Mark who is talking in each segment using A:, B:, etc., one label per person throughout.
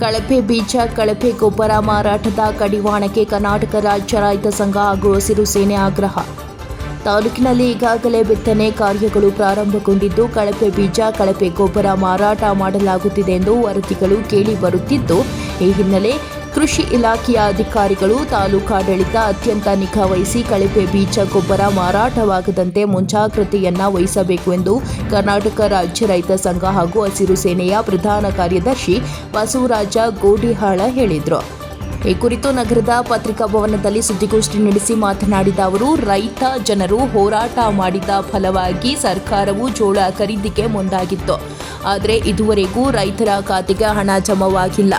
A: ಕಳಪೆ ಬೀಜ ಕಳಪೆ ಗೊಬ್ಬರ ಮಾರಾಟದ ಕಡಿವಾಣಕ್ಕೆ ಕರ್ನಾಟಕ ರಾಜ್ಯ ರೈತ ಸಂಘ ಹಾಗೂ ಹಸಿರು ಸೇನೆ ಆಗ್ರಹ. ತಾಲೂಕಿನಲ್ಲಿ ಈಗಾಗಲೇ ಬಿತ್ತನೆ ಕಾರ್ಯಗಳು ಪ್ರಾರಂಭಗೊಂಡಿದ್ದು, ಕಳಪೆ ಬೀಜ ಕಳಪೆ ಗೊಬ್ಬರ ಮಾರಾಟ ಮಾಡಲಾಗುತ್ತಿದೆ ಎಂದು ವರದಿಗಳು ಕೇಳಿ ಬರುತ್ತಿದ್ದು, ಈ ಹಿನ್ನೆಲೆ ಕೃಷಿ ಇಲಾಖೆಯ ಅಧಿಕಾರಿಗಳು ತಾಲೂಕಾಡಳಿತ ಅತ್ಯಂತ ನಿಖಾ ವಹಿಸಿ ಕಳಪೆ ಬೀಜ, ಗೊಬ್ಬರ ಮಾರಾಟವಾಗದಂತೆ ಮುಂಜಾಗ್ರತೆಯನ್ನ ವಹಿಸಬೇಕು ಎಂದು ಕರ್ನಾಟಕ ರಾಜ್ಯ ರೈತ ಸಂಘ ಹಾಗೂ ಹಸಿರು ಸೇನೆಯ ಪ್ರಧಾನ ಕಾರ್ಯದರ್ಶಿ ಬಸವರಾಜ ಗೋಡಿಹಾಳ ಹೇಳಿದರು. ಈ ಕುರಿತು ನಗರದ ಪತ್ರಿಕಾ ಭವನದಲ್ಲಿ ಸುದ್ದಿಗೋಷ್ಠಿ ನಡೆಸಿ ಮಾತನಾಡಿದ ಅವರು, ರೈತ ಜನರು ಹೋರಾಟ ಮಾಡಿದ ಫಲವಾಗಿ ಸರ್ಕಾರವು ಜೋಳ ಖರೀದಿಗೆ ಮುಂದಾಗಿತ್ತು. ಆದರೆ ಇದುವರೆಗೂ ರೈತರ ಖಾತೆಗೆ ಹಣ ಜಮವಾಗಿಲ್ಲ.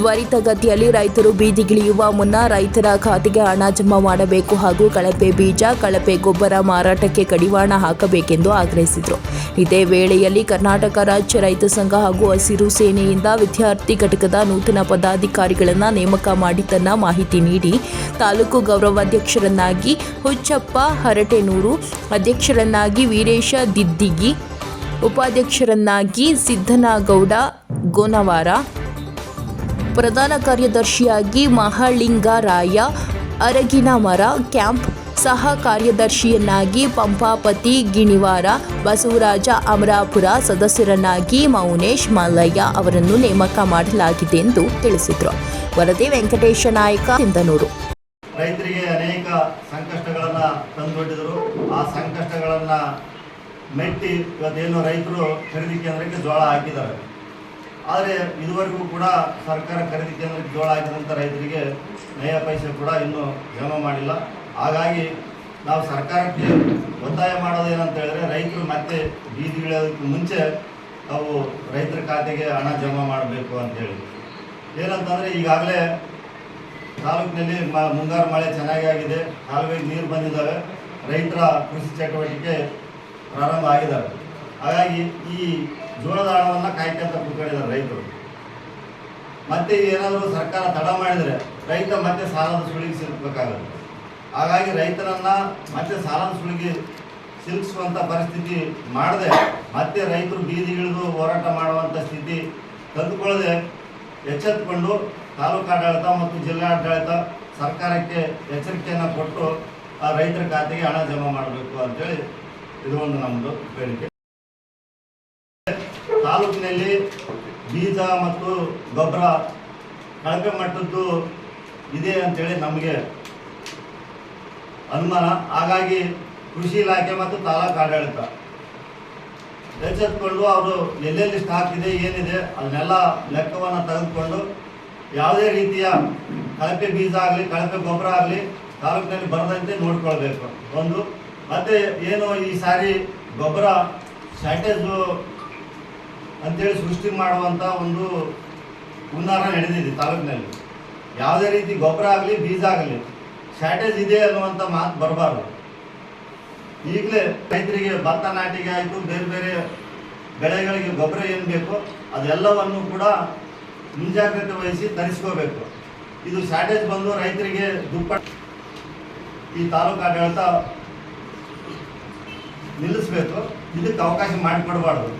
A: ತ್ವರಿತಗತಿಯಲ್ಲಿ ರೈತರು ಬೀದಿಗಿಳಿಯುವ ಮುನ್ನ ರೈತರ ಖಾತೆಗೆ ಹಣ ಜಮಾ ಮಾಡಬೇಕು ಹಾಗೂ ಕಳಪೆ ಬೀಜ, ಕಳಪೆ ಗೊಬ್ಬರ ಮಾರಾಟಕ್ಕೆ ಕಡಿವಾಣ ಹಾಕಬೇಕೆಂದು ಆಗ್ರಹಿಸಿದರು. ಇದೇ ವೇಳೆಯಲ್ಲಿ ಕರ್ನಾಟಕ ರಾಜ್ಯ ರೈತ ಸಂಘ ಹಾಗೂ ಹಸಿರು ಸೇನೆಯಿಂದ ವಿದ್ಯಾರ್ಥಿ ಘಟಕದ ನೂತನ ಪದಾಧಿಕಾರಿಗಳನ್ನು ನೇಮಕ ಮಾಡಿ ತನ್ನ ಮಾಹಿತಿ ನೀಡಿ ತಾಲೂಕು ಗೌರವಾಧ್ಯಕ್ಷರನ್ನಾಗಿ ಹುಚ್ಚಪ್ಪ ಹರಟೆನೂರು, ಅಧ್ಯಕ್ಷರನ್ನಾಗಿ ವೀರೇಶ ದಿದ್ದಿಗಿ, ಉಪಾಧ್ಯಕ್ಷರನ್ನಾಗಿ ಸಿದ್ದನಗೌಡ, ಗೋನವಾರ ಪ್ರಧಾನ ಕಾರ್ಯದರ್ಶಿಯಾಗಿ ಮಹಾಲಿಂಗರಾಯ ಅರಗಿನಮರ ಕ್ಯಾಂಪ್ ಸಹ ಕಾರ್ಯದರ್ಶಿಯನ್ನಾಗಿ ಪಂಪಾಪತಿ ಗಿಣಿವಾರ ಬಸವರಾಜ ಅಮರಾಪುರ ಸದಸ್ಯರನ್ನಾಗಿ ಮೌನೇಶ್ ಮಲ್ಲಯ್ಯ ಅವರನ್ನು ನೇಮಕ ಮಾಡಲಾಗಿದೆ ಎಂದು ತಿಳಿಸಿದರು. ವರದಿ ವೆಂಕಟೇಶ ನಾಯಕ, ಸಿಂಧನೂರು.
B: ರೈತರಿಗೆ ಅನೇಕ ಸಂಕಷ್ಟಗಳನ್ನು ತಂದೊಡ್ಡಿದರು ಆ ಸಂಕಷ್ಟಗಳನ್ನು ಮೆಟ್ಟಿ ಇವತ್ತೇನು ರೈತರು ಖರೀದಿ ಕೇಂದ್ರಕ್ಕೆ ಜೋಳ ಹಾಕಿದ್ದಾರೆ. ಆದರೆ ಇದುವರೆಗೂ ಕೂಡ ಸರ್ಕಾರ ಖರೀದಿ ಕೇಂದ್ರಕ್ಕೆ ಜೋಳ ಹಾಕಿದಂಥ ರೈತರಿಗೆ ನಯ ಪೈಸೆ ಕೂಡ ಇನ್ನೂ ಜಮಾ ಮಾಡಿಲ್ಲ. ಹಾಗಾಗಿ ನಾವು ಸರ್ಕಾರಕ್ಕೆ ಒತ್ತಾಯ ಮಾಡೋದೇನಂತ ಹೇಳಿದ್ರೆ ರೈತರು ಮತ್ತೆ ಬೀದಿಗಿಳಿಯೋದಕ್ಕೆ ಮುಂಚೆ ತಾವು ರೈತರ ಖಾತೆಗೆ ಹಣ ಜಮಾ ಮಾಡಬೇಕು ಅಂತೇಳಿ ಏನಂತಂದರೆ ಈಗಾಗಲೇ ತಾಲೂಕಿನಲ್ಲಿ ಮ ಮುಂಗಾರು ಮಳೆ ಚೆನ್ನಾಗಿ ಆಗಿದೆ. ಕಾಲುವೆಗೆ ನೀರು ಬಂದಿದ್ದಾವೆ. ರೈತರ ಕೃಷಿ ಚಟುವಟಿಕೆ ಪ್ರಾರಂಭ ಆಗಿದ್ದಾವೆ. ಹಾಗಾಗಿ ಈ ಜೋಳದ ಹಣವನ್ನು ಕಾಯ್ಕೊಂತ ಕೂತ್ಕೊಂಡಿದ್ದಾರೆ ರೈತರು. ಮತ್ತೆ ಏನಾದರೂ ಸರ್ಕಾರ ತಡ ಮಾಡಿದರೆ ರೈತ ಮತ್ತೆ ಸಾಲದ ಸುಳಿಗೆ ಸಿಲುಕಬೇಕಾಗುತ್ತೆ. ಹಾಗಾಗಿ ರೈತರನ್ನ ಮತ್ತೆ ಸಾಲದ ಸುಳಿಗೆ ಸಿಲುಕಿಸುವಂಥ ಪರಿಸ್ಥಿತಿ ಮಾಡದೆ ಮತ್ತೆ ರೈತರು ಬೀದಿಗಿಳಿದು ಹೋರಾಟ ಮಾಡುವಂಥ ಸ್ಥಿತಿ ತಂದುಕೊಳ್ಳದೆ ಎಚ್ಚೆತ್ತುಕೊಂಡು ತಾಲೂಕು ಆಡಳಿತ ಮತ್ತು ಜಿಲ್ಲಾಡಳಿತ ಸರ್ಕಾರಕ್ಕೆ ಎಚ್ಚರಿಕೆಯನ್ನು ಕೊಟ್ಟು ಆ ರೈತರ ಖಾತೆಗೆ ಹಣ ಜಮಾ ಮಾಡಬೇಕು ಅಂತೇಳಿ ಇದು ಒಂದು ನಮ್ಮದು ಬೇಡಿಕೆ. ತಾಲೂಕಿನಲ್ಲಿ ಬೀಜ ಮತ್ತು ಗೊಬ್ಬರ ಕಳಪೆ ಮಟ್ಟದ್ದು ಇದೆ ಅಂತೇಳಿ ನಮಗೆ ಅನುಮಾನ. ಹಾಗಾಗಿ ಕೃಷಿ ಇಲಾಖೆ ಮತ್ತು ತಾಲೂಕು ಆಡಳಿತ ಎಚ್ಚೆತ್ಕೊಂಡು ಅವರು ಎಲ್ಲೆಲ್ಲಿ ಸ್ಟಾಕ್ ಇದೆ, ಏನಿದೆ, ಅದನ್ನೆಲ್ಲ ಲೆಕ್ಕವನ್ನು ತೆಗೆದುಕೊಂಡು ಯಾವುದೇ ರೀತಿಯ ಕಳಪೆ ಬೀಜ ಆಗಲಿ, ಕಳಪೆ ಗೊಬ್ಬರ ಆಗಲಿ ತಾಲೂಕಿನಲ್ಲಿ ಬರದಂತೆ ನೋಡ್ಕೊಳ್ಬೇಕು. ಒಂದು, ಮತ್ತು ಏನು ಈ ಸಾರಿ ಗೊಬ್ಬರ ಶಾರ್ಟೇಜು ಅಂತೇಳಿ ಸೃಷ್ಟಿ ಮಾಡುವಂಥ ಒಂದು ಹುನ್ನಾರ ನಡೆದಿದೆ ತಾಲೂಕಿನಲ್ಲಿ. ಯಾವುದೇ ರೀತಿ ಗೊಬ್ಬರ ಆಗಲಿ, ಬೀಜ ಆಗಲಿ ಶಾರ್ಟೇಜ್ ಇದೆ ಅನ್ನುವಂಥ ಮಾತು ಬರಬಾರ್ದು. ಈಗಲೇ ರೈತರಿಗೆ ಭತ್ತ ನಾಟಿಗೆ ಆಯಿತು, ಬೇರೆ ಬೇರೆ ಬೆಳೆಗಳಿಗೆ ಗೊಬ್ಬರ ಏನು ಬೇಕೋ ಅದೆಲ್ಲವನ್ನು ಕೂಡ ಮುಂಜಾಗ್ರತೆ ವಹಿಸಿ ತರಿಸ್ಕೋಬೇಕು. ಇದು ಶಾರ್ಟೇಜ್ ಬಂದು ರೈತರಿಗೆ ದುಪ್ಪಟ್ಟು ಈ ತಾಲೂಕು ಆಡಳಿತ ನಿಲ್ಲಿಸ್ಬೇಕು. ಇದಕ್ಕೆ ಅವಕಾಶ ಮಾಡಿಕೊಡಬಾರ್ದು.